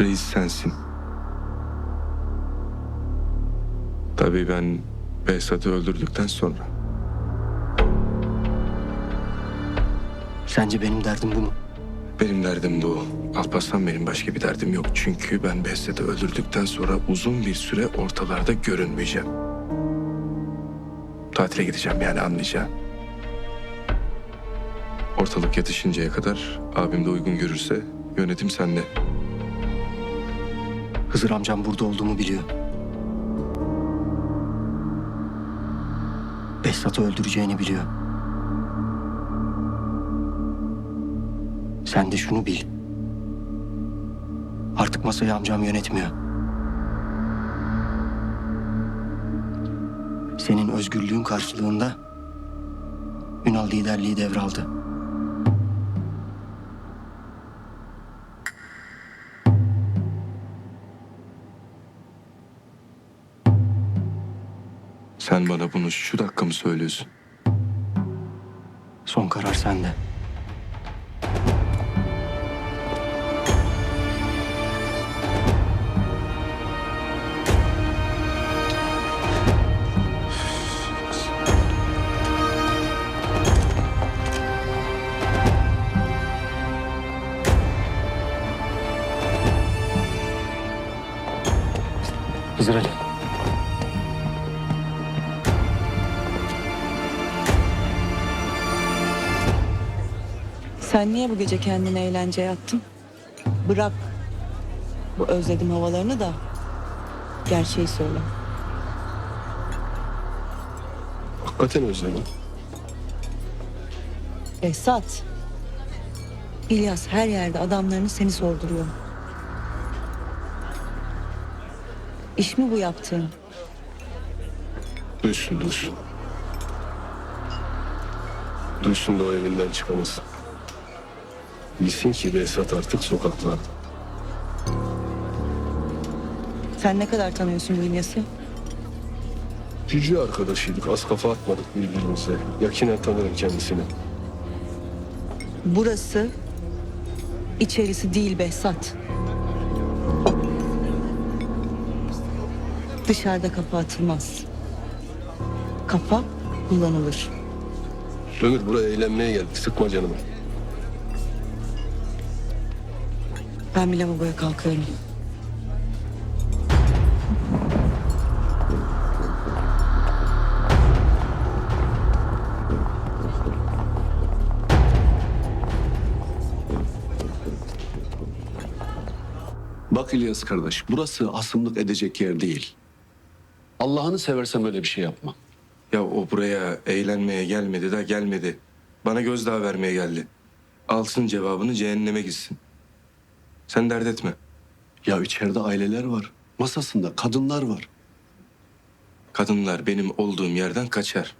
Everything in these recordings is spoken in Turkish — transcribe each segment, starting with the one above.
Reis sensin. Tabii ben Behzat'ı öldürdükten sonra. Sence benim derdim bu mu? Benim derdim bu. Alparslan benim başka bir derdim yok. Çünkü ben Behzat'ı öldürdükten sonra uzun bir süre ortalarda görünmeyeceğim. Tatile gideceğim yani anlayacağım. Ortalık yatışıncaya kadar abim de uygun görürse yönetim sende. Hızır amcam burada olduğumu biliyor. Behzat'ı öldüreceğini biliyor. Sen de şunu bil. Artık masayı amcam yönetmiyor. Senin özgürlüğün karşılığında Ünal liderliği devraldı. Sen bana bunu şu dakika mı söylüyorsun? Son karar sende. Hızır Ali. Sen niye bu gece kendine eğlenceye attın? Bırak bu özledim havalarını da gerçeği söyle. Hakikaten özledim. Esat. İlyas her yerde adamlarını seni sorduruyor. İş mi bu yaptığın? Duysun duysun. Duysun da o evinden çıkamasın. Bilsin ki Behzat artık sokaklarda. Sen ne kadar tanıyorsun bu İlyas'ı? Cücü arkadaşıydık. Az kafa atmadık birbirimize. Yakinen tanırım kendisini. Burası içerisi değil Behzat. Dışarıda kafa atılmaz. Kafa kullanılır. Ömür buraya eğlenmeye geldik. Sıkma canımı. Ben bir lavaboya kalkıyorum. Bak İlyas kardeş, burası asımlık edecek yer değil. Allah'ını seversen böyle bir şey yapma. Ya o buraya eğlenmeye gelmedi de gelmedi. Bana gözdağı vermeye geldi. Alsın cevabını cehenneme gitsin. Sen dert etme. Ya içeride aileler var, masasında kadınlar var. Kadınlar benim olduğum yerden kaçar.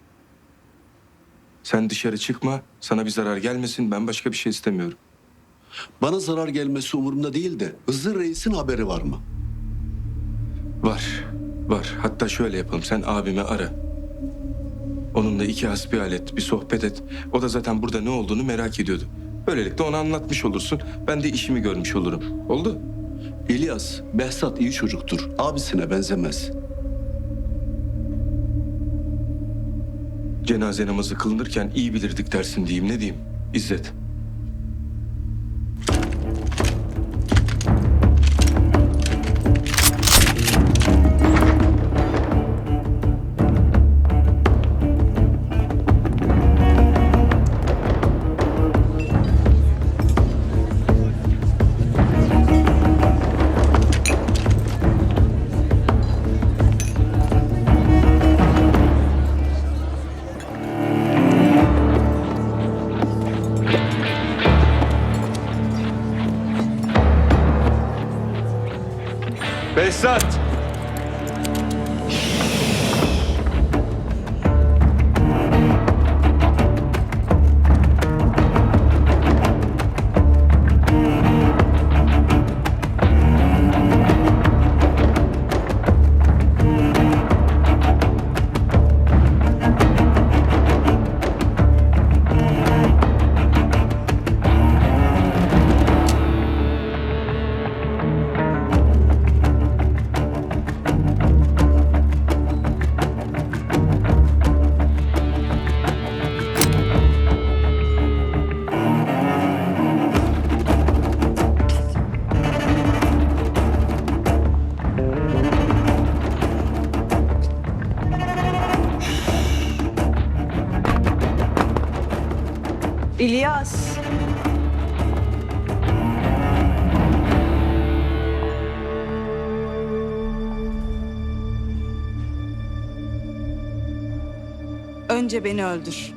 Sen dışarı çıkma, sana bir zarar gelmesin. Ben başka bir şey istemiyorum. Bana zarar gelmesi umurumda değil de Hızır Reis'in haberi var mı? Var, var. Hatta şöyle yapalım. Sen abimi ara. Onunla iki hasbihal et, bir sohbet et. O da zaten burada ne olduğunu merak ediyordu. Böylelikle ona anlatmış olursun. Ben de işimi görmüş olurum. Oldu? İlyas, Behzat iyi çocuktur. Abisine benzemez. Cenaze namazı kılınırken iyi bilirdik dersin diyeyim. Ne diyeyim? İzzet. Behzat! İlyas. Önce beni öldür.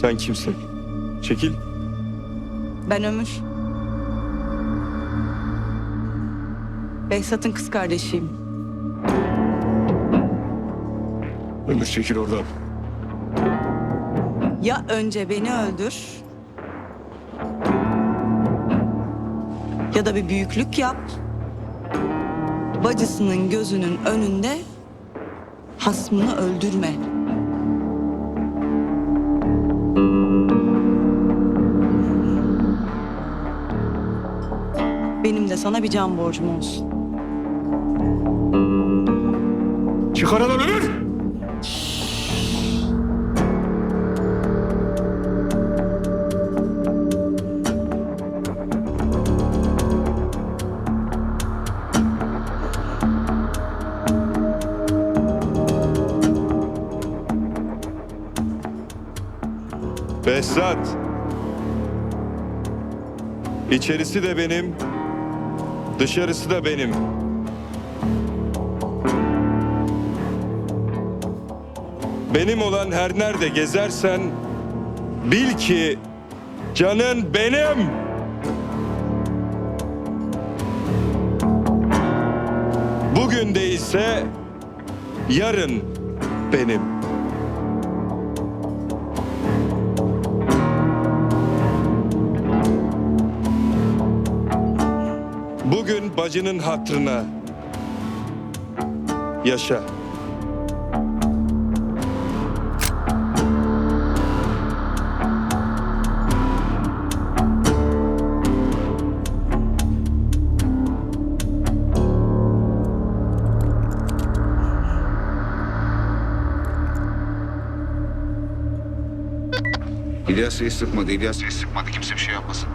Sen kimsin? Çekil. Ben Ömür. Behzat'ın kız kardeşiyim. Ömür çekil oradan. Ya önce beni öldür ya da bir büyüklük yap. Bacısının gözünün önünde hasmını öldürme. Benim de sana bir can borcum olsun. Çık aradan Ömür! Behzat. İçerisi de benim, dışarısı da benim. Benim olan her nerede gezersen bil ki canın benim. Bugün de ise yarın benim. Bugün bacının hatrına yaşa. İlyas Reis sıkmadı. İlyas Reis sıkmadı. Kimse bir şey yapmasın.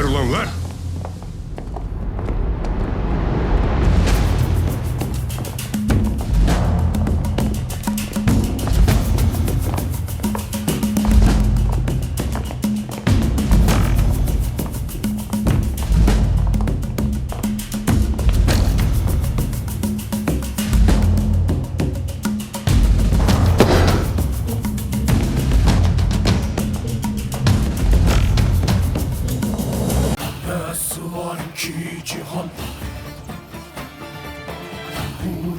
Ver ulan ver!